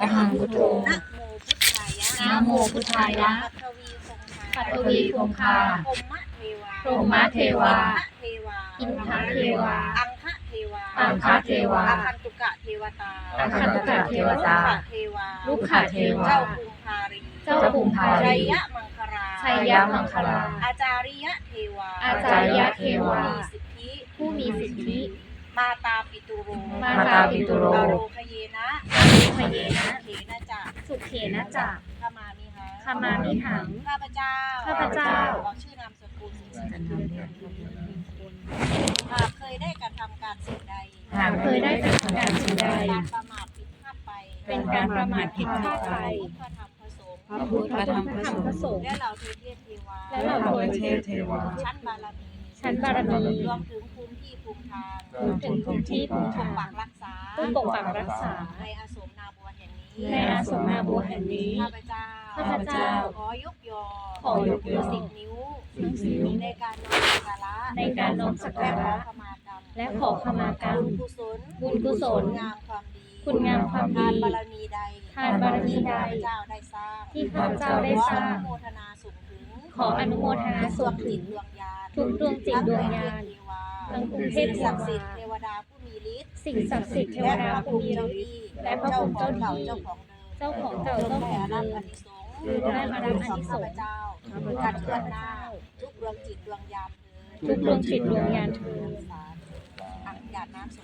อะหังพุทโธนะโมพุทธายะนะโมพุทธายะปัทวีคงคาปัทวีคงคาพรหมเทวาพรหมเทวา อินทเทวา อังคะเทวา อังคะเทวาอาคันตุกะเทวตาอาคันตุกะเทวตา ลูกขเทวาลูกขเทวา เจ้าภูมิภารี เจ้าภูมิภารีชัยยะมังคลาชัยยะมังคลา อาจาริยะเทวา อาจาริยะเทวา ผู้มีสิทธิผู้มีสิทธิมาตาปิตุโร มาตาปิตุโรอโรคเยนะพ เยนะเถนะจักสุเขนะจักขมามิหังขมามิหังข้าพเจ้าข้าพเจ้าขอชื่อนามสกุลหากเคยได้กระทำการสิ่งใดหากเคยได้กระทำการสิ่งใดการประมาทผิดพลาดไป เป็นการประมาทผิดพลาดไปพระพุทธธรรมพระสงฆ์พระพุทธธรรมพระสงฆ์และเราเทพเทวาและเราเทพเทวาชั้นบารมีชั้นบารมีรวมถึงภูมิที่ภูมิทางรวมถึงภูมิที่ภูมิปทางกปักรักษาผู้ปกปักรักษาในอาสม สมนาบัวแห่งนี้ ข้าพเจ้าข้าพเจ้า ขอยกยอขอยกยอสิบนิ้วทั้งสิบนิ้วในการน้อมสักการะในการน้อมสักการะและขอขมากรรมและขอขมากรรมบุญกุศลบุญกุศลงามความดีคุณงามความดีทานบารมีใดทานบารมีใดที่ข้าพเจ้าได้สร้างที่ข้าพเจ้าได้สร้างขออนุโมทนาส่งถึงขออนุโมทนาส่งถึงดวงญาณทุกดวงจิตดวงญาณทั้งกรุงเทพศักดิ์สิทธิ์เทวดาผู้มีฤทธิ์สิ่งศักดิ์สิทธิ์เทวและดาพระภูผู้มิมีเจ้าฤทที่ธิ์และพระภูมิเจ้าที่เจ้าของ เจ้าของเจ้าเจ้าของได้เดิรับมอานิสงส์ได้มารับอานิสงส์เจ้าการเกิดหน้าทุกดวงจิตดวงยามถิดทุกดวงจิตดวงยานเธอญสาธุอะหยาดน้ำ